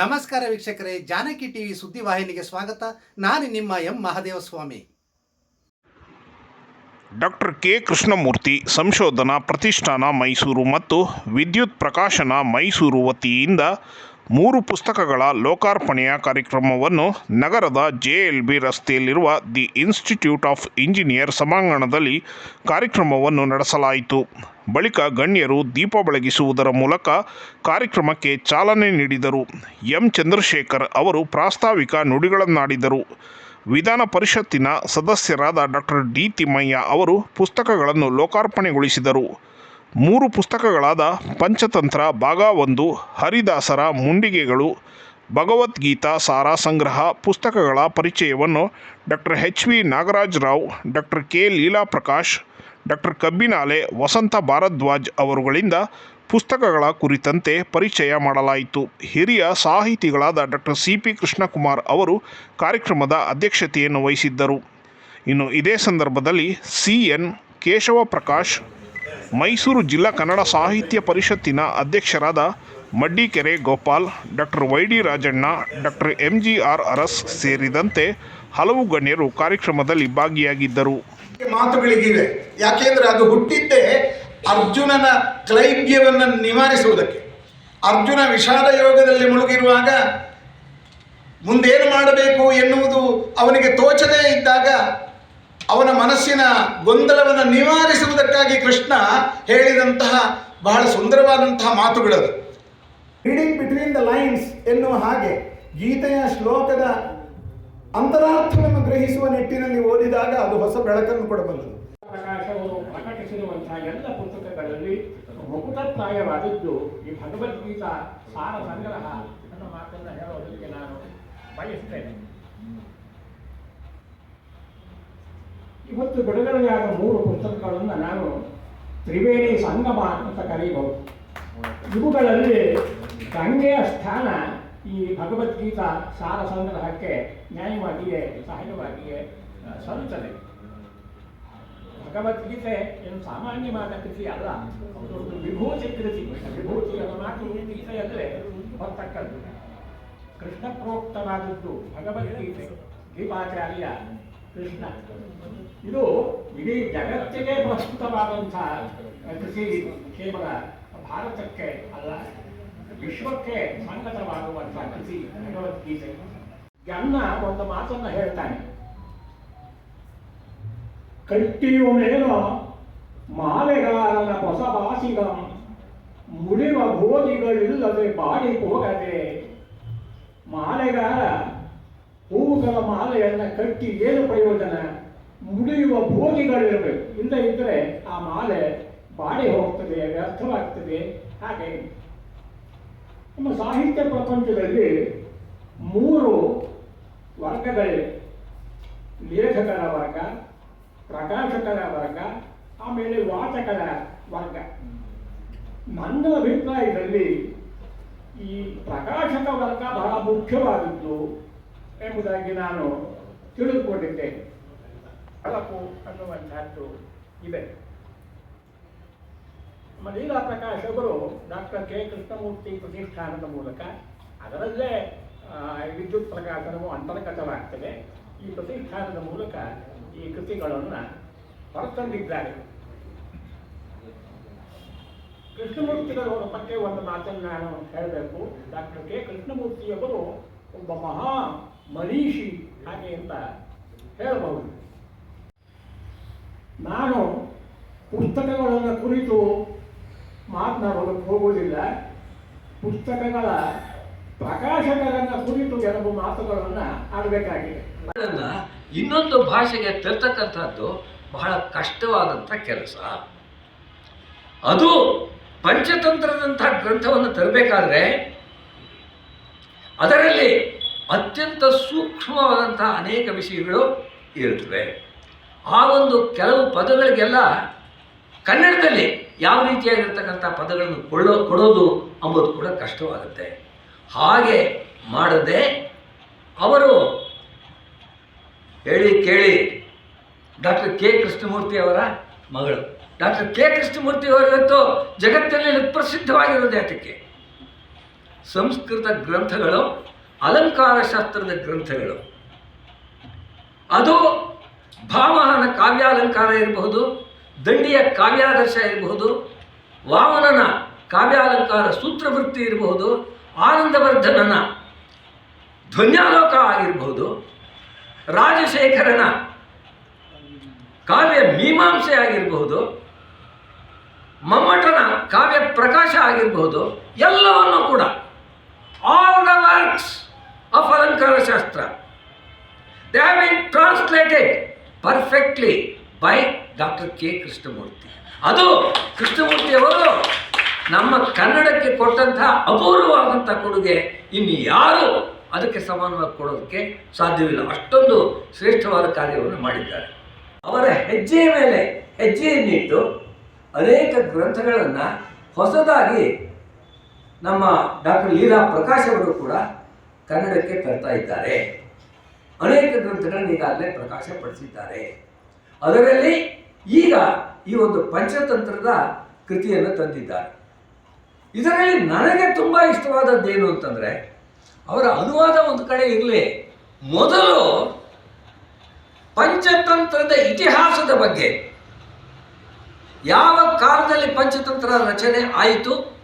ನಮಸ್ಕಾರ ವೀಕ್ಷಕರೇ, ಜಾನಕಿ ಟಿವಿ ಸುದ್ದಿವಾಹಿನಿಗೆ ಸ್ವಾಗತ. ನಾನು ನಿಮ್ಮ M Mahadevaswamy. Doctor K Krishnamurthy ಸಂಶೋಧನಾ ಪ್ರತಿಷ್ಠಾನ ಮೈಸೂರು ಮತ್ತು ವಿದ್ಯುತ್ ಪ್ರಕಾಶನ ಮೈಸೂರು ವತಿಯಿಂದ ಮೂರು ಪುಸ್ತಕಗಳ ಲೋಕಾರ್ಪಣೆಯ ಕಾರ್ಯಕ್ರಮವನ್ನು ನಗರದ ಜೆಎಲ್ಬಿ ರಸ್ತೆಯಲ್ಲಿರುವ ದಿ ಇನ್ಸ್ಟಿಟ್ಯೂಟ್ ಆಫ್ ಇಂಜಿನಿಯರ್ ಸಭಾಂಗಣದಲ್ಲಿ ಕಾರ್ಯಕ್ರಮವನ್ನು ನಡೆಸಲಾಯಿತು. ಬಳಿಕ ಗಣ್ಯರು ದೀಪ ಬೆಳಗಿಸುವುದರ ಮೂಲಕ ಕಾರ್ಯಕ್ರಮಕ್ಕೆ ಚಾಲನೆ ನೀಡಿದರು. ಎಂ. ಚಂದ್ರಶೇಖರ್ ಅವರು ಪ್ರಾಸ್ತಾವಿಕ ನುಡಿಗಳನ್ನಾಡಿದರು. ವಿಧಾನ ಪರಿಷತ್ತಿನ ಸದಸ್ಯರಾದ ಡಾಕ್ಟರ್ ಡಿ ತಿಮ್ಮಯ್ಯ ಅವರು ಪುಸ್ತಕಗಳನ್ನು ಲೋಕಾರ್ಪಣೆಗೊಳಿಸಿದರು. ಮೂರು ಪುಸ್ತಕಗಳಾದ ಪಂಚತಂತ್ರ, ಭಾಗ ಒಂದು, ಹರಿದಾಸರ, ಮುಂಡಿಗೆಗಳು, ಭಗವದ್ಗೀತಾ ಸಾರಾ ಸಂಗ್ರಹ ಪುಸ್ತಕಗಳ ಪರಿಚಯವನ್ನು doctor H V Nagaraj Rao doctor K Leela Prakash doctor Kabbinale, Vasantha Bharadwaj ಅವರುಗಳಿಂದ ಪುಸ್ತಕಗಳ ಕುರಿತಂತೆ ಪರಿಚಯ ಮಾಡಲಾಯಿತು. ಹಿರಿಯ ಸಾಹಿತಿಗಳಾದ ಡಾಕ್ಟರ್ ಸಿ ಪಿ ಕೃಷ್ಣಕುಮಾರ್ ಅವರು ಕಾರ್ಯಕ್ರಮದ ಅಧ್ಯಕ್ಷತೆಯನ್ನು ವಹಿಸಿದ್ದರು. ಇನ್ನು ಇದೇ ಸಂದರ್ಭದಲ್ಲಿ ಸಿ ಎನ್ ಕೇಶವ ಪ್ರಕಾಶ್ ಮೈಸೂರು ಜಿಲ್ಲಾ ಕನ್ನಡ ಸಾಹಿತ್ಯ ಪರಿಷತ್ತಿನ ಅಧ್ಯಕ್ಷರಾದ Maddikere Gopal, doctor Y D Rajanna, doctor M G R Aras ಸೇರಿದಂತೆ ಹಲವು ಗಣ್ಯರು ಕಾರ್ಯಕ್ರಮದಲ್ಲಿ ಭಾಗಿಯಾಗಿದ್ದರು. ಮಾತುಗಳಿಗಿವೆ. ಯಾಕೆಂದರೆ ಅದು ಹುಟ್ಟಿದ್ದೇ ಅರ್ಜುನನ ಕ್ಲೈಬ್ಯವನ್ನು ನಿವಾರಿಸುವುದಕ್ಕೆ. ಅರ್ಜುನ ವಿಷಾದ ಯೋಗದಲ್ಲಿ ಮುಳುಗಿರುವಾಗ ಮುಂದೇನು ಮಾಡಬೇಕು ಎನ್ನುವುದು ಅವನಿಗೆ ತೋಚದೇ ಇದ್ದಾಗ ಅವನ ಮನಸ್ಸಿನ ಗೊಂದಲವನ್ನು ನಿವಾರಿಸುವುದಕ್ಕಾಗಿ ಕೃಷ್ಣ ಹೇಳಿದಂತಹ ಬಹಳ ಸುಂದರವಾದಂತಹ ಮಾತುಗಳದು. ರೀಡಿಂಗ್ ಬಿಟ್ವೀನ್ ದ ಲೈನ್ಸ್ ಎನ್ನುವ ಹಾಗೆ ಗೀತೆಯ ಶ್ಲೋಕದ ಅಂತರಾರ್ಥವನ್ನು ಗ್ರಹಿಸುವ ನಿಟ್ಟಿನಲ್ಲಿ ಓದಿದಾಗ ಅದು ಹೊಸ ಬೆಳಕನ್ನು ಕೊಡಬಲ್ಲದು ಪ್ರಕಾಶವರು ಪ್ರಕಟಿಸಿರುವಂತಹ ಎಲ್ಲ ಪುಸ್ತಕಗಳಲ್ಲಿ ಮುಕುಟಪ್ರಾಯವಾದದ್ದು ಈ ಭಗವದ್ಗೀತಾ ಸಾರ ಸಂಗ್ರಹ ಅನ್ನೋ ಮಾತನ್ನು ಹೇಳೋದಕ್ಕೆ ನಾನು ಬಯಸ್ತೇನೆ ಇವತ್ತು ಬಿಡುಗಡೆಯಾದ ಮೂರು ಪುಸ್ತಕಗಳನ್ನು ನಾನು ತ್ರಿವೇಣಿ ಸಂಗಮ ಅಂತ ಕರೀಬಹುದು. ಇವುಗಳಲ್ಲಿ ಗಂಗೆಯ ಸ್ಥಾನ ಈ ಭಗವದ್ಗೀತಾ ಸಾರ ಸಂಗ್ರಹಕ್ಕೆ ನ್ಯಾಯವಾಗಿಯೇ, ಸಹಜವಾಗಿಯೇ ಸಲ್ಲುತ್ತದೆ. ಭಗವದ್ಗೀತೆ ಏನು ಸಾಮಾನ್ಯವಾದ ಕೃತಿ ಅಲ್ಲ ಒಂದು ವಿಭೂತಿ ಕೃತಿ. ವಿಭೂತಿ ಅನ್ನೋ ಮಾತು ಗೀತೆಯಲ್ಲೇ ಬರ್ತಕ್ಕದ್ದು. ಕೃಷ್ಣ ಪ್ರೋಕ್ತವಾದದ್ದು ಭಗವದ್ಗೀತೆ. ಗೀತಾಚಾರ್ಯ ಕೃಷ್ಣ ಇದು ಇಡೀ ಜಗತ್ತಿಗೆ ಪ್ರಸ್ತುತವಾದಂತಹ ಕೃಷಿ ಕೇವಲ ಭಾರತಕ್ಕೆ ಅಲ್ಲ, ವಿಶ್ವಕ್ಕೆ ಸಂಗತವಾಗುವಂತಹ ಕೃಷಿ ಭಗವದ್ಗೀತೆ. ಗನ್ನ ಒಂದು ಮಾತನ್ನು ಹೇಳ್ತಾನೆ. ಕಟ್ಟಿಯುಮೇನೋ ಮಾಲೆಗಾರನ ಹೊಸ ಬಾಸಿಗ ಮುಡಿವ ಗೋಧಿಗಳಿಲ್ಲದೆ ಬಾಡಿ ಹೋಗದೆ, ಮಾಲೆಗಾರ ಹೂವುಗಳ ಮಾಲೆಯನ್ನು ಕಟ್ಟಿ ಏನು ಪ್ರಯೋಜನ? ಮುಡಿಯುವ ಭೋಗಿಗಳಿರಬೇಕು. ಇಲ್ಲ ಇದ್ದರೆ ಆ ಮಾಲೆ ಬಾಡಿ ಹೋಗ್ತದೆ, ವ್ಯರ್ಥವಾಗ್ತದೆ. ಹಾಗೆ ನಮ್ಮ ಸಾಹಿತ್ಯ ಪ್ರಪಂಚದಲ್ಲಿ ಮೂರು ವರ್ಗಗಳಿವೆ. ಲೇಖಕರ ವರ್ಗ, ಪ್ರಕಾಶಕರ ವರ್ಗ, ಆಮೇಲೆ ವಾಚಕರ ವರ್ಗ. ನನ್ನ ಅಭಿಪ್ರಾಯದಲ್ಲಿ ಈ ಪ್ರಕಾಶಕ ವರ್ಗ ಬಹಳ ಮುಖ್ಯವಾದದ್ದು ಎಂಬುದಾಗಿ ನಾನು ತಿಳಿದುಕೊಂಡಿದ್ದೇನೆ ಬೆಳಕು ಅನ್ನುವಂತಹದ್ದು ಇದೆ. ಲೀಲಾ ಪ್ರಕಾಶ್ ಅವರು ಡಾಕ್ಟರ್ ಕೆ ಕೃಷ್ಣಮೂರ್ತಿ ಪ್ರತಿಷ್ಠಾನದ ಮೂಲಕ ಅದರಲ್ಲೇ ವಿದ್ಯುತ್ ಪ್ರಕಾಶನವು ಅಂತರ್ಗತವಾಗ್ತದೆ. ಈ ಪ್ರತಿಷ್ಠಾನದ ಮೂಲಕ ಈ ಕೃತಿಗಳನ್ನು ಹೊರತಂದಿದ್ದಾರೆ. ಕೃಷ್ಣಮೂರ್ತಿಗಳವರ ಬಗ್ಗೆ ಒಂದು ಮಾತನ್ನು ನಾನು ಹೇಳಬೇಕು. ಡಾಕ್ಟರ್ ಕೆ ಕೃಷ್ಣಮೂರ್ತಿಯವರು ಒಬ್ಬ ಮಹಾ ಮನೀಷಿ ಹಾಗೆ ಅಂತ ಹೇಳಬಹುದು. ನಾನು ಪುಸ್ತಕಗಳನ್ನು ಕುರಿತು ಮಾತನಾಡೋದಕ್ಕೆ ಹೋಗುವುದಿಲ್ಲ. ಪುಸ್ತಕಗಳ ಪ್ರಕಾಶಕರನ್ನ ಕುರಿತು ಕೆಲವು ಮಾತುಗಳನ್ನು ಆಡಬೇಕಾಗಿದೆ. ಇನ್ನೊಂದು ಭಾಷೆಗೆ ತರ್ತಕ್ಕಂಥದ್ದು ಬಹಳ ಕಷ್ಟವಾದಂಥ ಕೆಲಸ. ಅದು ಪಂಚತಂತ್ರದಂಥ ಗ್ರಂಥವನ್ನು ತರಬೇಕಾದ್ರೆ ಅದರಲ್ಲಿ ಅತ್ಯಂತ ಸೂಕ್ಷ್ಮವಾದಂತಹ ಅನೇಕ ವಿಷಯಗಳು ಇರುತ್ತವೆ. ಆ ಒಂದು ಕೆಲವು ಪದಗಳಿಗೆಲ್ಲ ಕನ್ನಡದಲ್ಲಿ ಯಾವ ರೀತಿಯಾಗಿರ್ತಕ್ಕಂಥ ಪದಗಳನ್ನು ಕೊಳ್ಳೋ, ಕೊಡೋದು ಅಂಬುದು ಕೂಡ ಕಷ್ಟವಾಗುತ್ತೆ. ಹಾಗೆ ಮಾಡದೆ ಅವರು ಹೇಳಿ ಕೇಳಿ ಡಾಕ್ಟರ್ ಕೆ ಕೃಷ್ಣಮೂರ್ತಿ ಅವರ ಮಗಳು. ಡಾಕ್ಟರ್ ಕೆ ಕೃಷ್ಣಮೂರ್ತಿ ಅವರು ಇವತ್ತು ಜಗತ್ತಿನಲ್ಲಿ ಪ್ರಸಿದ್ಧವಾಗಿರೋದೇ ಯಾತಕ್ಕೆ? ಸಂಸ್ಕೃತ ಗ್ರಂಥಗಳು, ಅಲಂಕಾರ ಶಾಸ್ತ್ರದ ಗ್ರಂಥಗಳು. ಅದು ಭಾಮಹನ ಕಾವ್ಯಾಲಂಕಾರ ಇರಬಹುದು, ದಂಡಿಯ ಕಾವ್ಯಾದರ್ಶ ಇರಬಹುದು, ವಾಮನನ ಕಾವ್ಯಾಲಂಕಾರ ಸೂತ್ರವೃತ್ತಿ ಇರಬಹುದು, ಆನಂದವರ್ಧನನ ಧ್ವನ್ಯಾಲೋಕ ಆಗಿರಬಹುದು ರಾಜಶೇಖರನ ಕಾವ್ಯ ಮೀಮಾಂಸೆ ಆಗಿರಬಹುದು, ಮಮ್ಮಟನ ಕಾವ್ಯ ಪ್ರಕಾಶ ಆಗಿರಬಹುದು, ಎಲ್ಲವನ್ನೂ ಕೂಡ all the works of Alankara Shastra they been translated perfectly by doctor K Krishnamurthy ಅದು ಕೃಷ್ಣಮೂರ್ತಿಯವರು ನಮ್ಮ ಕನ್ನಡಕ್ಕೆ ಕೊಟ್ಟಂತಹ ಅಪೂರ್ವವಾದಂಥ ಕೊಡುಗೆ ಇನ್ನು ಯಾರು ಅದಕ್ಕೆ ಸಮಾನವಾಗಿ ಕೊಡೋದಕ್ಕೆ ಸಾಧ್ಯವಿಲ್ಲ. ಅಷ್ಟೊಂದು ಶ್ರೇಷ್ಠವಾದ ಕಾರ್ಯವನ್ನು ಮಾಡಿದ್ದಾರೆ. ಅವರ ಹೆಜ್ಜೆಯ ಮೇಲೆ ಹೆಜ್ಜೆಯನ್ನಿಟ್ಟು ಅನೇಕ ಗ್ರಂಥಗಳನ್ನು ಹೊಸದಾಗಿ ನಮ್ಮ ಡಾಕ್ಟರ್ ಲೀಲಾ ಪ್ರಕಾಶ್ ಅವರು ಕೂಡ ಕನ್ನಡಕ್ಕೆ ತರ್ತಾ ಇದ್ದಾರೆ. ಅನೇಕ ಗ್ರಂಥಗಳನ್ನು ಈಗಾಗಲೇ ಪ್ರಕಾಶಪಡಿಸಿದ್ದಾರೆ. ಅದರಲ್ಲಿ ಈಗ ಈ ಒಂದು ಪಂಚತಂತ್ರದ ಕೃತಿಯನ್ನು ತಂದಿದ್ದಾರೆ. ಇದರಲ್ಲಿ ನನಗೆ ತುಂಬ ಇಷ್ಟವಾದದ್ದೇನು ಅಂತಂದರೆ, ಅವರ ಅನುವಾದ ಒಂದು ಕಡೆ ಇರಲಿ. ಮೊದಲು ಪಂಚತಂತ್ರದ ಇತಿಹಾಸದ ಬಗ್ಗೆ. ಯಾವ ಕಾಲದಲ್ಲಿ ಪಂಚತಂತ್ರ ರಚನೆ ಆಯಿತು?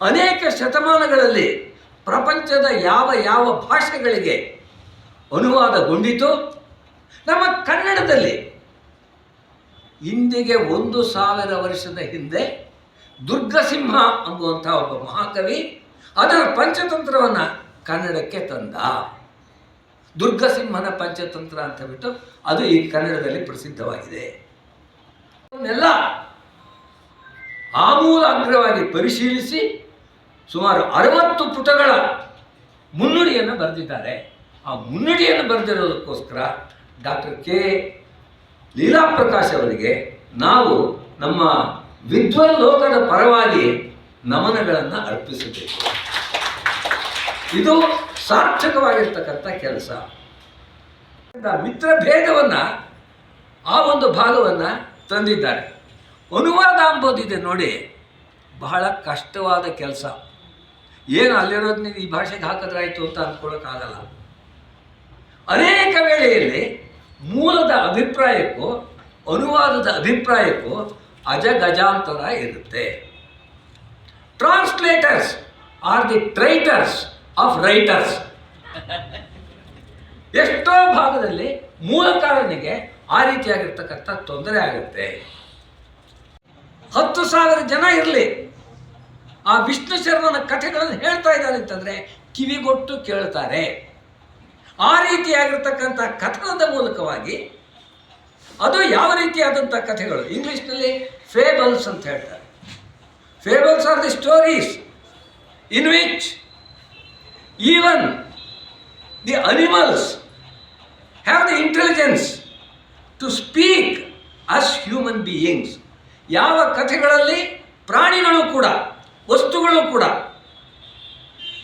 ಅನೇಕ ಶತಮಾನಗಳಲ್ಲಿ ಪ್ರಪಂಚದ ಯಾವ ಯಾವ ಭಾಷೆಗಳಿಗೆ ಅನುವಾದಗೊಂಡಿತು ನಮ್ಮ ಕನ್ನಡದಲ್ಲಿ ಇಂದಿಗೆ ಒಂದು ಸಾವಿರ ವರ್ಷದ ಹಿಂದೆ ದುರ್ಗಸಿಂಹ ಅನ್ನುವಂಥ ಒಬ್ಬ ಮಹಾಕವಿ ಅದರ ಪಂಚತಂತ್ರವನ್ನು ಕನ್ನಡಕ್ಕೆ ತಂದ. ದುರ್ಗಸಿಂಹನ ಪಂಚತಂತ್ರ ಅಂತ ಬಿಟ್ಟು ಅದು ಈ ಕನ್ನಡದಲ್ಲಿ ಪ್ರಸಿದ್ಧವಾಗಿದೆ. ಅದನ್ನೆಲ್ಲ ಆಮೂಲ ಅಗ್ರವಾಗಿ ಪರಿಶೀಲಿಸಿ ಸುಮಾರು ಅರವತ್ತು ಪುಟಗಳ ಮುನ್ನುಡಿಯನ್ನು ಬರೆದಿದ್ದಾರೆ. ಆ ಮುನ್ನುಡಿಯನ್ನು ಬರೆದಿರೋದಕ್ಕೋಸ್ಕರ ಡಾಕ್ಟರ್ ಕೆ. ಲೀಲಾ ಪ್ರಕಾಶ್ ಅವರಿಗೆ ನಾವು ನಮ್ಮ ವಿದ್ವಲ್ಲೋಕದ ಪರವಾಗಿ ನಮನಗಳನ್ನು ಅರ್ಪಿಸಬೇಕು. ಇದು ಸಾರ್ಥಕವಾಗಿರ್ತಕ್ಕಂಥ ಕೆಲಸ. ಮಿತ್ರ ಭೇದವನ್ನು ಆ ಒಂದು ಭಾಗವನ್ನು ತಂದಿದ್ದಾರೆ. ಅನುವಾದ ಅಂಬೋದಿದೆ ನೋಡಿ, ಬಹಳ ಕಷ್ಟವಾದ ಕೆಲಸ. ಏನು ಅಲ್ಲಿರೋದನ್ನ ಈ ಭಾಷೆಗೆ ಹಾಕಿದ್ರಾಯ್ತು ಅಂತ ಅಂದ್ಕೊಳ್ಳೋಕ್ಕಾಗಲ್ಲ ಅನೇಕ ವೇಳೆಯಲ್ಲಿ ಮೂಲದ ಅಭಿಪ್ರಾಯಕ್ಕೂ, ಅನುವಾದದ ಅಭಿಪ್ರಾಯಕ್ಕೂ ಅಜಗಜಾಂತರ ಇರುತ್ತೆ. Translators are the traitors of writers ಎಷ್ಟೋ ಭಾಗದಲ್ಲಿ ಮೂಲಕಾರನಿಗೆ ಆ ರೀತಿಯಾಗಿರ್ತಕ್ಕಂಥ ತೊಂದರೆ ಆಗುತ್ತೆ. ಹತ್ತು ಸಾವಿರ ಜನ ಇರಲಿ. ಆ ವಿಷ್ಣು ಶರ್ಮನ ಕಥೆಗಳನ್ನು ಹೇಳ್ತಾ ಇದ್ದಾರೆ ಅಂತಂದ್ರೆ ಕಿವಿಗೊಟ್ಟು ಕೇಳ್ತಾರೆ. ಆ ರೀತಿಯಾಗಿರ್ತಕ್ಕಂಥ ಕಥನದ ಮೂಲಕವಾಗಿ ಅದು ಯಾವ ರೀತಿಯಾದಂಥ ಕಥೆಗಳು? ಇಂಗ್ಲಿಷ್ನಲ್ಲಿ ಫೇಬಲ್ಸ್ ಅಂತ ಹೇಳ್ತಾರೆ. Fables are the stories in which even the animals have the intelligence to speak as human beings. ಯಾವ ಕಥೆಗಳಲ್ಲಿ ಪ್ರಾಣಿಗಳು ಕೂಡ ವಸ್ತುಗಳು ಕೂಡ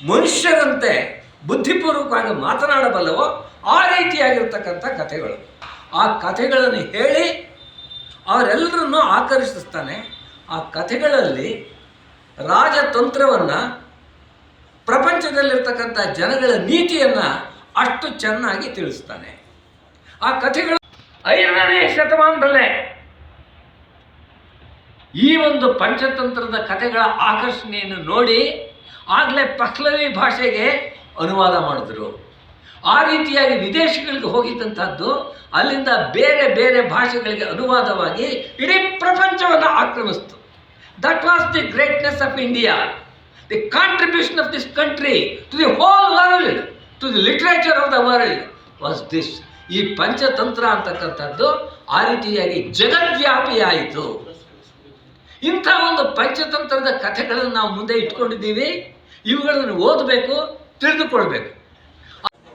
ಮನುಷ್ಯರಂತೆ ಬುದ್ಧಿಪೂರ್ವಕವಾಗಿ ಮಾತನಾಡಬಲ್ಲವೋ ಆ ರೀತಿಯಾಗಿರ್ತಕ್ಕಂಥ ಕಥೆಗಳು. ಆ ಕಥೆಗಳನ್ನು ಹೇಳಿ ಅವರೆಲ್ಲರನ್ನೂ ಆಕರ್ಷಿಸ್ತಾನೆ. ಆ ಕಥೆಗಳಲ್ಲಿ ರಾಜತಂತ್ರವನ್ನು, ಪ್ರಪಂಚದಲ್ಲಿರ್ತಕ್ಕಂಥ ಜನಗಳ ನೀತಿಯನ್ನು ಅಷ್ಟು ಚೆನ್ನಾಗಿ ತಿಳಿಸ್ತಾನೆ. ಆ ಕಥೆಗಳು ಐದನೇ ಶತಮಾನದಲ್ಲೇ ಈ ಒಂದು ಪಂಚತಂತ್ರದ ಕಥೆಗಳ ಆಕರ್ಷಣೆಯನ್ನು ನೋಡಿ ಆಗಲೇ ಪಹ್ಲವಿ ಭಾಷೆಗೆ ಅನುವಾದ ಮಾಡಿದ್ರು. ಆ ರೀತಿಯಾಗಿ ವಿದೇಶಗಳಿಗೆ ಹೋಗಿದ್ದಂಥದ್ದು ಅಲ್ಲಿಂದ ಬೇರೆ ಬೇರೆ ಭಾಷೆಗಳಿಗೆ ಅನುವಾದವಾಗಿ ಇಡೀ ಪ್ರಪಂಚವನ್ನು ಆಕ್ರಮಿಸ್ತು. That was the greatness of India the contribution of this country to the whole world to the literature of the world was this ಈ ಪಂಚತಂತ್ರ ಅಂತಕ್ಕಂಥದ್ದು ಆ ರೀತಿಯಾಗಿ ಜಗದ್ವ್ಯಾಪಿ ಆಯಿತು ಇಂಥ ಒಂದು ಪಂಚತಂತ್ರದ ಕಥೆಗಳನ್ನು ನಾವು ಮುಂದೆ ಇಟ್ಕೊಂಡಿದ್ದೀವಿ. ಇವುಗಳನ್ನು ಓದಬೇಕು, ತಿಳಿದುಕೊಳ್ಬೇಕು.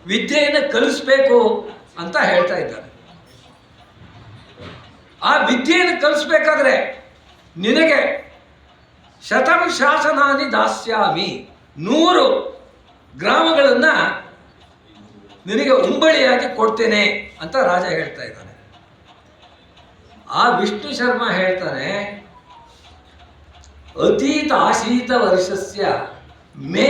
ವಿದ್ಯೆಯನ್ನು ಕಲಿಸ್ಬೇಕು ಅಂತ ಹೇಳ್ತಾ ಇದ್ದಾರೆ. ಆ ವಿದ್ಯೆಯನ್ನು ಕಲಿಸ್ಬೇಕಾದ್ರೆ ನಿನಗೆ ಶತಂ ಶಾಸನಾನಿ ದಾಸ್ಯಾಮಿ ನೂರು ಗ್ರಾಮಗಳನ್ನು ನಿನಗೆ ಉಂಬಳಿಯಾಗಿ ಕೊಡ್ತೇನೆ ಅಂತ ರಾಜ ಹೇಳ್ತಾ ಇದ್ದಾನೆ. ಆ ವಿಷ್ಣು ಶರ್ಮ ಹೇಳ್ತಾನೆ ಅತೀತ ಆಶೀತ ವರ್ಷಸ್ಯ ಮೇ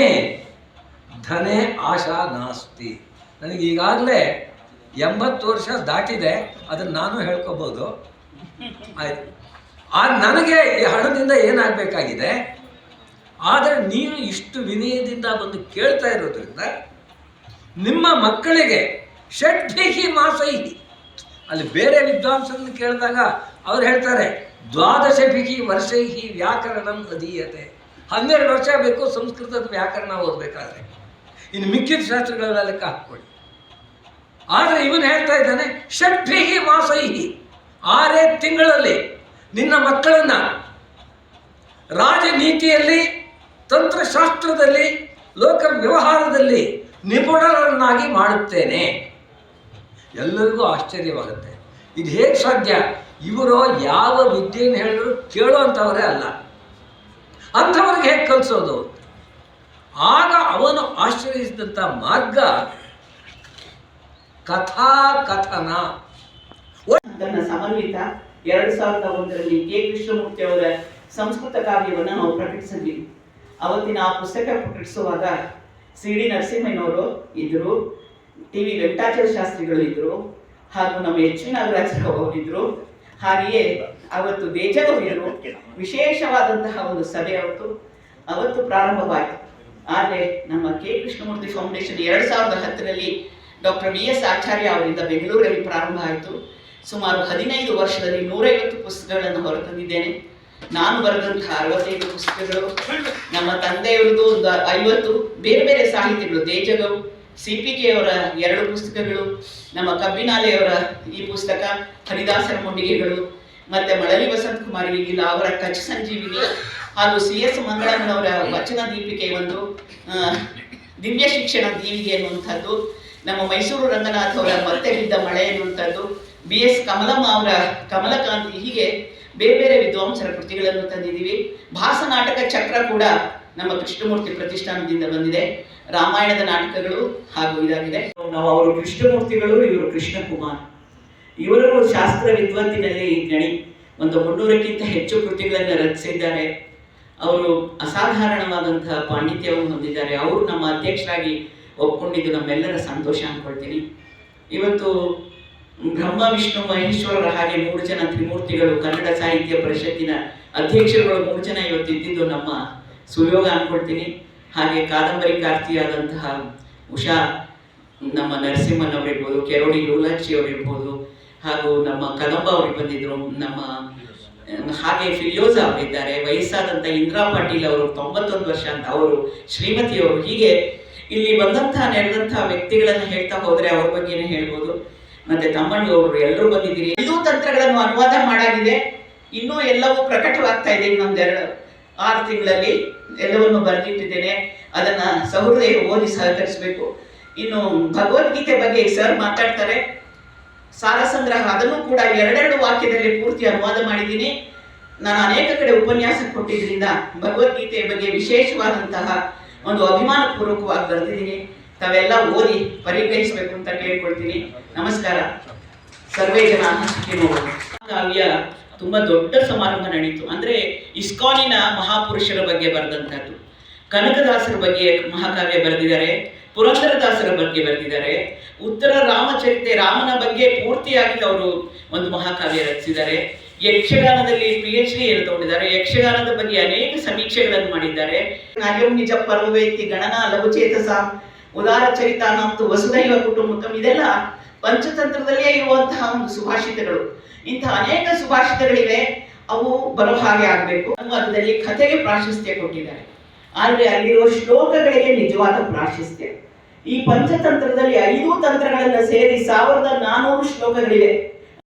ಧನೆ ಆಶಾ ನಾಸ್ತಿ. ನನಗೆ ಈಗಾಗಲೇ ಎಂಬತ್ತು ವರ್ಷ ದಾಟಿದೆ, ಅದನ್ನು ನಾನು ಹೇಳ್ಕೋಬೋದು. ಆಯ್ತು. ಆ ನನಗೆ ಈ ಹಣದಿಂದ ಏನಾಗಬೇಕಾಗಿದೆ? ಆದರೆ ನೀನು ಇಷ್ಟು ವಿನಯದಿಂದ ಬಂದು ಕೇಳ್ತಾ ಇರೋದ್ರಿಂದ ನಿಮ್ಮ ಮಕ್ಕಳಿಗೆ ಷಡ್ಭಿಹಿ ಮಾಸೈಹಿ. ಅಲ್ಲಿ ಬೇರೆ ವಿದ್ವಾಂಸರನ್ನು ಕೇಳಿದಾಗ ಅವ್ರು ಹೇಳ್ತಾರೆ ದ್ವಾದಶ ಭಿಹಿ ವರ್ಷೈಹಿ ವ್ಯಾಕರಣಂ ಅಧೀಯತೆ. ಹನ್ನೆರಡು ವರ್ಷ ಬೇಕು ಸಂಸ್ಕೃತದ ವ್ಯಾಕರಣ ಓದಬೇಕಾದ್ರೆ. ಇನ್ನು ಮಿಕ್ಕಿದ ಶಾಸ್ತ್ರಗಳೆಲ್ಲ ಲೆಕ್ಕ ಹಾಕ್ಕೊಳ್ಳಿ. ಆದರೆ ಇವನು ಹೇಳ್ತಾ ಇದ್ದಾನೆ, ಷಟ್ಭಿಹಿ ಮಾಸೈಹಿ ಆರೇ ತಿಂಗಳಲ್ಲಿ ನಿನ್ನ ಮಕ್ಕಳನ್ನ ರಾಜನೀತಿಯಲ್ಲಿ, ತಂತ್ರಶಾಸ್ತ್ರದಲ್ಲಿ ಲೋಕ ವ್ಯವಹಾರದಲ್ಲಿ ನಿಪುಣರನ್ನಾಗಿ ಮಾಡುತ್ತೇನೆ. ಎಲ್ಲರಿಗೂ ಆಶ್ಚರ್ಯವಾಗುತ್ತೆ. ಇದು ಹೇಗೆ ಸಾಧ್ಯ? ಇವರು ಯಾವ ವಿದ್ಯೆಯನ್ನು ಹೇಳಿದ್ರು ಕೇಳುವಂಥವರೇ ಅಲ್ಲ. ಅಂಥವ್ರಿಗೆ ಹೇಗೆ ಕಲಿಸೋದು? ಆಗ ಅವನು ಆಶ್ರಯಿಸಿದಂಥ ಮಾರ್ಗ ಕಥಾ ಕಥನ. ತನ್ನ ಸಮನ್ವಿತ ಎರಡು ಸಾವಿರದ ಒಂದರಲ್ಲಿ ಕೆ. ಕೃಷ್ಣಮೂರ್ತಿ ಅವರ ಸಂಸ್ಕೃತ ಕಾವ್ಯವನ್ನು ನಾವು ಪ್ರಕಟಿಸಿದ್ವಿ ಅವತ್ತಿನ ಆ ಪುಸ್ತಕ ಪ್ರಕಟಿಸುವಾಗ ಸಿ. ಡಿ. ನರಸಿಂಹಯ್ಯನವರು ಇದ್ರು, ಟಿ. ವಿ. ವೆಂಕಟಾಚಾರ ಶಾಸ್ತ್ರಿಗಳು ಇದ್ರು, ಹಾಗೂ ನಮ್ಮ ಎಚ್ ವಿ ನಾಗರಾಜ್ ಅವರಿದ್ರು ಹಾಗೆಯೇ ಅವತ್ತು ದೇಜಗೌರಿಯರು ವಿಶೇಷವಾದಂತಹ ಒಂದು ಸಭೆ ಅವತ್ತು ಅವತ್ತು ಪ್ರಾರಂಭವಾಯಿತು. ಆದರೆ ನಮ್ಮ ಕೆ. ಕೃಷ್ಣಮೂರ್ತಿ ಫೌಂಡೇಶನ್ ಎರಡು ಸಾವಿರದ ಹತ್ತರಲ್ಲಿ ಡಾಕ್ಟರ್ ವಿ. ಎಸ್. ಆಚಾರ್ಯ ಅವರಿಂದ ಬೆಂಗಳೂರಲ್ಲಿ ಪ್ರಾರಂಭ ಆಯಿತು. ಸುಮಾರು ಹದಿನೈದು ವರ್ಷದಲ್ಲಿ ನೂರೈವತ್ತು ಪುಸ್ತಕಗಳನ್ನು ಹೊರತಂದಿದ್ದೇನೆ. ನಾನು ಬರೆದಂತಹ ಅರವತ್ತೈದು ಪುಸ್ತಕಗಳು, ನಮ್ಮ ತಂದೆಯವರದ್ದು ಒಂದು ಐವತ್ತು, ಬೇರೆ ಬೇರೆ ಸಾಹಿತ್ಯಗಳು, ದೇಜಗೌ ಸಿ ಪಿ ಅವರ ಎರಡು ಪುಸ್ತಕಗಳು, ನಮ್ಮ ಕಬ್ಬಿನಾಲೆಯವರ ಈ ಪುಸ್ತಕ, ಹರಿದಾಸರ ಕೊಂಡಿಗೆಗಳು ಮತ್ತೆ ಮಳಲಿ ವಸಂತ್ ಕುಮಾರ್ ಇಲ್ಲ ಅವರ ಕಚ್ ಸಂಜೀವಿನಿ ಹಾಗೂ ಸಿ ಎಸ್ ಮಂಗಳಮ್ಮನವರ ವಚನ ದೀಪಿಕೆ ಒಂದು ದಿವ್ಯ ಶಿಕ್ಷಣ ದೀವಿಗೆ ಅನ್ನುವಂಥದ್ದು ನಮ್ಮ ಮೈಸೂರು ರಂಗನಾಥ್ ಅವರ ಮತ್ತೆ ಬಿದ್ದ ಮಳೆ ಅನ್ನುವಂಥದ್ದು ಬಿ ಎಸ್ ಕಮಲಮ್ಮ ಅವರ ಕಮಲಕಾಂತಿ ಹೀಗೆ ಬೇರೆ ಬೇರೆ ವಿದ್ವಾಂಸರ ಕೃತಿಗಳನ್ನು ತಂದಿದ್ದೀವಿ. ಭಾಸನಾಟಕ ಚಕ್ರ ಕೂಡ ನಮ್ಮ ಕೃಷ್ಣಮೂರ್ತಿ ಪ್ರತಿಷ್ಠಾನದಿಂದ ಬಂದಿದೆ. ರಾಮಾಯಣದ ನಾಟಕಗಳು ಹಾಗೂ ಇದಾಗಿದೆ. ನಾವು ಅವರು ಕೃಷ್ಣಮೂರ್ತಿಗಳು, ಇವರು ಕೃಷ್ಣಕುಮಾರ್. ಇವರು ಶಾಸ್ತ್ರ ವಿದ್ವತ್ತಿನಲ್ಲಿ ಗಣಿ. ಒಂದು ಮುನ್ನೂರಕ್ಕಿಂತ ಹೆಚ್ಚು ಕೃತಿಗಳನ್ನು ರಚಿಸಿದ್ದಾರೆ. ಅವರು ಅಸಾಧಾರಣವಾದಂತಹ ಪಾಂಡಿತ್ಯವನ್ನು ಹೊಂದಿದ್ದಾರೆ. ಅವರು ನಮ್ಮ ಅಧ್ಯಕ್ಷರಾಗಿ ಒಪ್ಕೊಂಡಿದ್ದು ನಮ್ಮೆಲ್ಲರ ಸಂತೋಷ ಅನ್ಕೊಳ್ತೀನಿ. ಇವತ್ತು ಬ್ರಹ್ಮ, ವಿಷ್ಣು, ಮಹೇಶ್ವರರ ಹಾಗೆ ಮೂರು ಜನ ತ್ರಿಮೂರ್ತಿಗಳು ಕನ್ನಡ ಸಾಹಿತ್ಯ ಪರಿಷತ್ತಿನ ಅಧ್ಯಕ್ಷರುಗಳು ಮೂರು ಜನ ಇವತ್ತು ಇದ್ದಿದ್ದು ನಮ್ಮ ಸುಯೋಗ ಅನ್ಕೊಳ್ತೀನಿ. ಹಾಗೆ ಕಾದಂಬರಿ ಕಾರ್ತಿಯಾದಂತಹ ಉಷಾ ನಮ್ಮ ನರಸಿಂಹನ್ ಅವರಿರ್ಬೋದು ಕೆರೋಡಿ ಲೂಲಾಕ್ಷಿ ಅವರಿರ್ಬೋದು ಹಾಗೂ ನಮ್ಮ ಕದಂಬ ಅವರು ಬಂದಿದ್ರು ನಮ್ಮ ಹಾಗೆ ಫಿಲಿಯೋಜಾ ಅವರಿದ್ದಾರೆ. ವಯಸ್ಸಾದಂಥ ಇಂದ್ರಾ ಪಾಟೀಲ್ ಅವರು ತೊಂಬತ್ತೊಂದು ವರ್ಷ ಅಂತ ಅವರು ಶ್ರೀಮತಿಯವರು ಹೀಗೆ ಇಲ್ಲಿ ಬಂದಂತಹ ನೆರೆದಂತಹ ವ್ಯಕ್ತಿಗಳನ್ನು ಹೇಳ್ತಾ ಹೋದ್ರೆ ಅವ್ರ ಬಗ್ಗೆನೇ ಹೇಳ್ಬೋದು. ಮತ್ತೆ ತಮ್ಮಣ್ಣ ಅವರು ಎಲ್ಲರೂ ಬಂದಿದ್ದೀರಿ. ಎಲ್ಲೂ ತಂತ್ರಗಳನ್ನು ಅನುವಾದ ಮಾಡಾಗಿದೆ. ಇನ್ನೂ ಎಲ್ಲವೂ ಪ್ರಕಟವಾಗ್ತಾ ಇದೆ. ಇನ್ನೊಂದೆರಡು ಆರು ತಿಂಗಳಲ್ಲಿ ಎಲ್ಲವನ್ನು ಬರೆದಿಟ್ಟಿದ್ದೇನೆ. ಅದನ್ನ ಸಹೃದಯ ಓದಿ ಸಹಕರಿಸಬೇಕು. ಇನ್ನು ಭಗವದ್ಗೀತೆ ಬಗ್ಗೆ ಸರ್ ಮಾತಾಡ್ತಾರೆ. ಸಾರ ಸಂಗ್ರಹ, ಅದನ್ನು ಕೂಡ ಎರಡೆರಡು ವಾಕ್ಯದಲ್ಲಿ ಪೂರ್ತಿ ಅನುವಾದ ಮಾಡಿದ್ದೀನಿ. ನಾನು ಅನೇಕ ಕಡೆ ಉಪನ್ಯಾಸ ಕೊಟ್ಟಿದ್ರಿಂದ ಭಗವದ್ಗೀತೆಯ ಬಗ್ಗೆ ವಿಶೇಷವಾದಂತಹ ಒಂದು ಅಭಿಮಾನಪೂರ್ವಕವಾಗಿ ಬರೆದಿದ್ದೀನಿ. ತಾವೆಲ್ಲ ಓದಿ ಪರಿಗ್ರಹಿಸಬೇಕು ಅಂತ ಕೇಳ್ಕೊಳ್ತೀನಿ. ನಮಸ್ಕಾರ. ಸರ್ವೇ ಜನ ಕಾವ್ಯ ತುಂಬಾ ದೊಡ್ಡ ಸಮಾರಂಭ ನಡೀತು. ಅಂದ್ರೆ ಇಸ್ಕಾನಿನ ಮಹಾಪುರುಷರ ಬಗ್ಗೆ ಬರೆದಂತಹದ್ದು ಕನಕದಾಸರ ಬಗ್ಗೆ ಮಹಾಕಾವ್ಯ ಬರೆದಿದ್ದಾರೆ. ಪುರಂದರದಾಸರ ಬಗ್ಗೆ ಬರೆದಿದ್ದಾರೆ. ಉತ್ತರ ರಾಮಚರಿತೆ ರಾಮನ ಬಗ್ಗೆ ಪೂರ್ತಿಯಾಗಿ ಅವರು ಒಂದು ಮಹಾಕಾವ್ಯ ರಚಿಸಿದ್ದಾರೆ. ಯಕ್ಷಗಾನದಲ್ಲಿ ಪಿ ಎಚ್ ಡಿ ತಗೊಂಡಿದ್ದಾರೆ. ಯಕ್ಷಗಾನದ ಬಗ್ಗೆ ಅನೇಕ ಸಮೀಕ್ಷೆಗಳನ್ನು ಮಾಡಿದ್ದಾರೆ. ನಿಜ ಪರ್ವವೇತ್ತಿ ಗಣನ ಲಘುಚೇತಸ ಉದಾರ ಚರಿತಾನಾಂತು ವಸುದೈವ ಕುಟುಂಬಕಂ ಇದೆಲ್ಲ ಪಂಚತಂತ್ರದಲ್ಲೇ ಇರುವಂತಹ ಒಂದು ಸುಭಾಷಿತಗಳು. ಇಂತಹ ಅನೇಕ ಸುಭಾಷಿತಗಳಿವೆ, ಅವು ಬರೋ ಹಾಗೆ ಆಗಬೇಕು. ಅನುವಾದದಲ್ಲಿ ಕಥೆಗೆ ಪ್ರಾಶಸ್ತ್ಯ ಕೊಟ್ಟಿದ್ದಾರೆ. ಆದರೆ ಅಲ್ಲಿರುವ ಶ್ಲೋಕಗಳಿಗೆ ನಿಜವಾದ ಪ್ರಾಶಸ್ತ್ಯ. ಈ ಪಂಚತಂತ್ರದಲ್ಲಿ ಐದು ತಂತ್ರಗಳನ್ನು ಸೇರಿ ಸಾವಿರದ ನಾನೂರು ಶ್ಲೋಕಗಳಿವೆ.